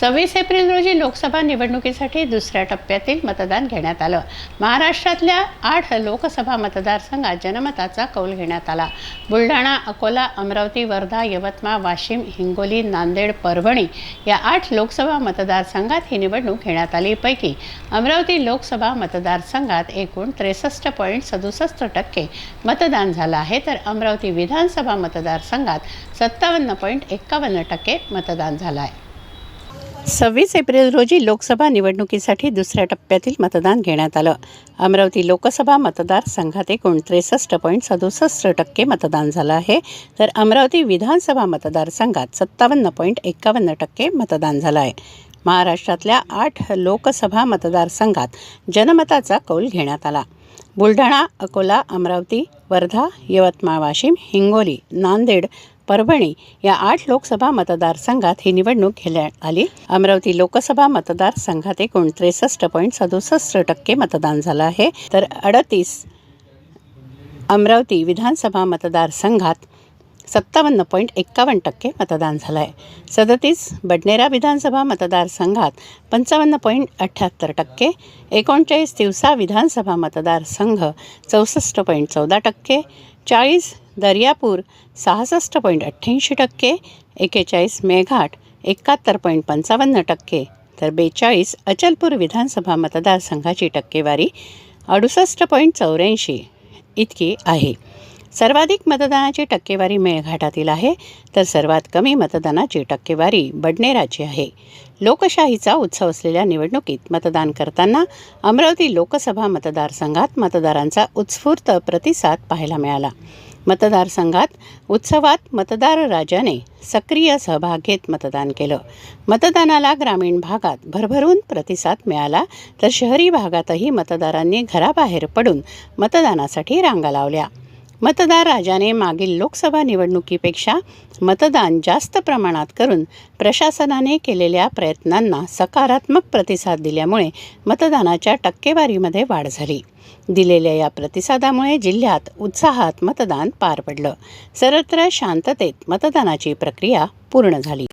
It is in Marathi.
सव्वीस एप्रिल रोजी लोकसभा निवडणुकीसाठी दुसऱ्या टप्प्यातील मतदान घेण्यात आलं. महाराष्ट्रातल्या आठ लोकसभा मतदारसंघात जनमताचा कौल घेण्यात आला. बुलढाणा अकोला अमरावती वर्धा यवतमाळ वाशिम हिंगोली नांदेड परभणी या आठ लोकसभा मतदारसंघात ही निवडणूक घेण्यात आली. पैकी अमरावती लोकसभा मतदारसंघात एकूण त्रेसष्ट पॉईंट सदुसष्ट टक्के मतदान झालं आहे. तर अमरावती विधानसभा मतदारसंघात सत्तावन्न पॉईंट एक्कावन्न टक्के मतदान झालं आहे. सव्वीस एप्रिल रोजी लोकसभा निवडणुकीसाठी दुसऱ्या टप्प्यातील मतदान घेण्यात आलं. अमरावती लोकसभा मतदारसंघात एकूण त्रेसष्ट पॉईंट सदुसष्ट टक्के मतदान झालं आहे. तर अमरावती विधानसभा मतदारसंघात सत्तावन्न पॉईंट एक्कावन्न टक्के मतदान झालं आहे. महाराष्ट्रातल्या आठ लोकसभा मतदारसंघात जनमताचा कौल घेण्यात आला. बुलढाणा अकोला अमरावती वर्धा यवतमाळ वाशिम हिंगोली नांदेड परभणी या आठ लोकसभा मतदारसंघात ही निवडणूक घेण्यात आली. अमरावती लोकसभा मतदारसंघात एकूण त्रेसष्ट पॉईंट सदुसष्ट टक्के मतदान झालं आहे. तर अडतीस अमरावती विधानसभा मतदारसंघात सत्तावन्न पॉईंट एक्कावन्न टक्के मतदान झालं आहे सदतीस बडनेरा विधानसभा मतदारसंघात पंचावन्न पॉईंट अठ्ठ्याहत्तर टक्के. एकोणचाळीस तिवसा विधानसभा मतदारसंघ चौसष्ट पॉईंट चौदा टक्के. चाळीस दर्यापूर सहासष्ट पॉईंट अठ्ठ्याऐंशी टक्के एकेचाळीस मेघाट एकाहत्तर पॉईंट पंचावन्न टक्के तर बेचाळीस अचलपूर विधानसभा मतदारसंघाची टक्केवारी अडुसष्ट पॉईंट चौऱ्याऐंशी इतकी आहे. सर्वाधिक मतदानाची टक्केवारी मेळघाटातील आहे तर सर्वात कमी मतदानाची टक्केवारी बडनेराची आहे. लोकशाहीचा उत्सव असलेल्या निवडणुकीत मतदान करताना अमरावती लोकसभा मतदारसंघात मतदारांचा उत्स्फूर्त प्रतिसाद पाहायला मिळाला. मतदारसंघात उत्सवात मतदार राजाने सक्रिय सहभाग घेत मतदान केलं. मतदानाला ग्रामीण भागात भरभरून प्रतिसाद मिळाला तर शहरी भागातही मतदारांनी घराबाहेर पडून मतदानासाठी रांगा लावल्या. मतदार राजाने मागील लोकसभा निवडणुकीपेक्षा मतदान जास्त प्रमाणात करून प्रशासनाने केलेल्या प्रयत्नांना सकारात्मक प्रतिसाद दिल्यामुळे मतदानाच्या टक्केवारीमध्ये वाढ झाली. दिलेल्या या प्रतिसादामुळे जिल्ह्यात उत्साहात मतदान पार पडलं. सर्वत्र शांततेत मतदानाची प्रक्रिया पूर्ण झाली.